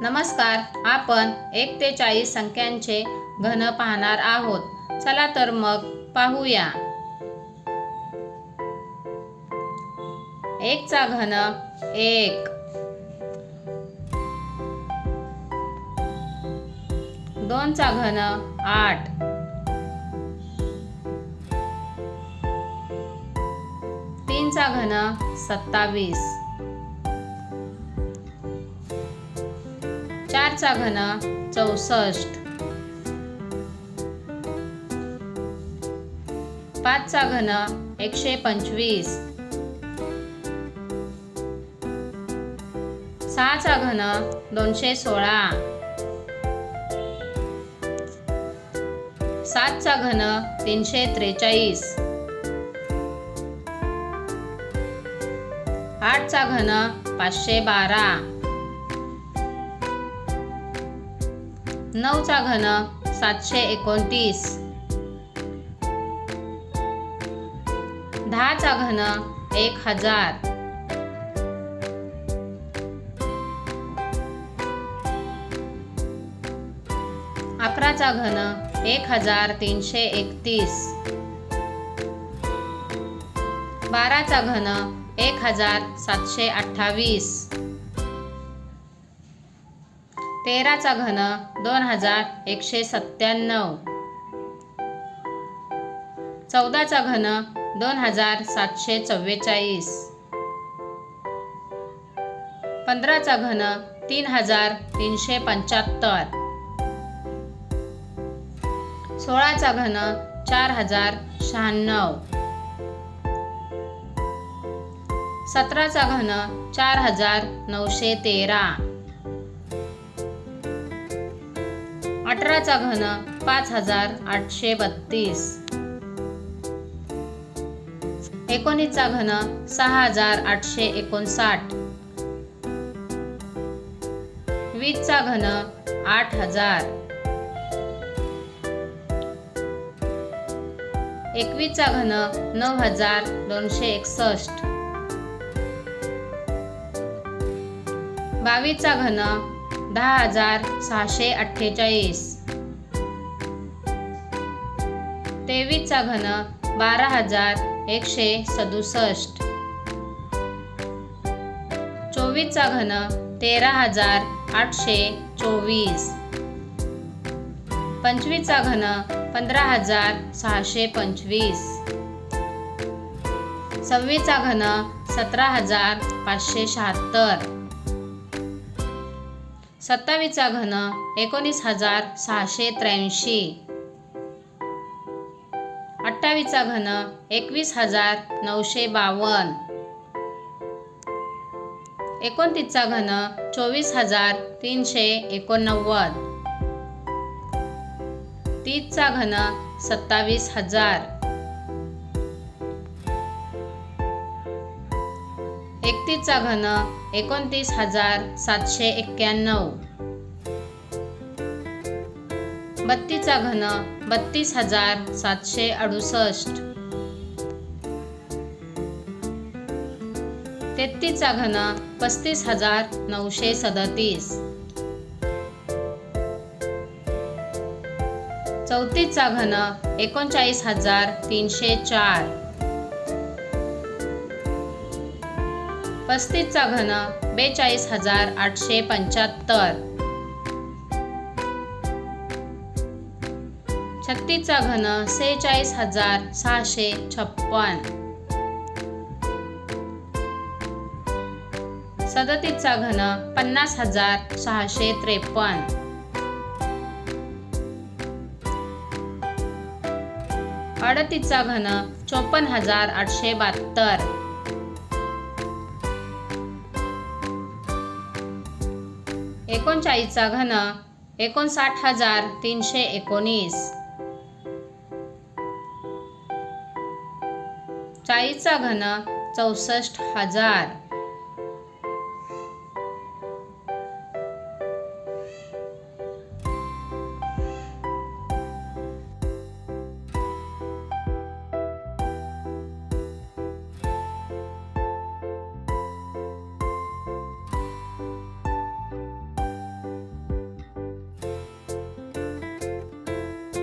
नमस्कार आपण एक ते चाळीस संख्यांचे घन पाहणार आहोत. चला तर मग पाहूया. एकचा घन एक. दोनचा घन आठ. तीनचा घन सत्तावीस. चारचा घन चौसष्ट. पाचचा घन एकशे पंचवीस. सहाचा घन दोनशे सोळा. सातचा घन तीनशे त्रेचाळीस. आठचा घन पाचशे बारा. नऊचा घन सातशे एकोणतीस. दहाचा घन एक हजार. अकराचा घन एक हजार तीनशे एकतीस. बाराचा घन एक हजार सातशे अठ्ठावीस. तेराचा घन दोन हजार एकशे सत्त्याण्णव. चौदाचा घन दोन हजार सातशे चव्वेचाळीस. पंधराचा घन तीन हजार तीनशे पंच्याहत्तर. सोळाचा घन चार हजार शहाण्णव. सतराचा घन चार हजार नऊशे तेरा. अठराचा घन पाच हजार आठशे बत्तीस. एकोणीसचा घन सहा हजार आठशे एकोणसाठ. वीसचा घन आठ हजार. एकवीसचा घन नऊ हजार दोनशे एकसष्ट. बावीसचा घन दहा हजार सहाशे अठ्ठेचाळीस. तेवीसचा घन बारा हजार एकशे सदुसष्ट. चोवीसचा घन तेरा हजार आठशे चोवीस. पंचवीसचा घन पंधरा हजार सहाशे पंचवीस. सव्वीसचा घन सतरा हजार पाचशे शहात्तर. सत्तावीसचा घन एकोणीस हजार सहाशे त्र्याऐंशी. अठ्ठावीसचा घन एकवीस हजार नऊशे बावन्न. एकोणतीसचा घन चोवीस हजार तीनशे एकोणनव्वद. तीसचा घन सत्तावीस हजार. एकतीसचा घन एकोणतीस हजार सातशे एक्क्याण्णव. बत्तीसचा घन बत्तीस हजार सातशे अडुसष्ट. तेहतीसचा घन पस्तीस हजार नऊशे सदतीस. चौतीसचा घन एकोणचाळीस हजार तीनशे चार. पस्तीसचा घन बेचाळीस हजार आठशे पंच्याहत्तर. छत्तीसचा घन सेहेचाळीस हजार सहाशे छप्पन. सदतीसचा घन पन्नास हजार सहाशे त्रेपन्न. अडतीसचा घन चोपन्न हजार आठशे बहात्तर. एकोणचाळीसचा घन एकोणसाठ हजार तीनशे एकोणीस. चाळीसचा घन चौसष्ट हजार.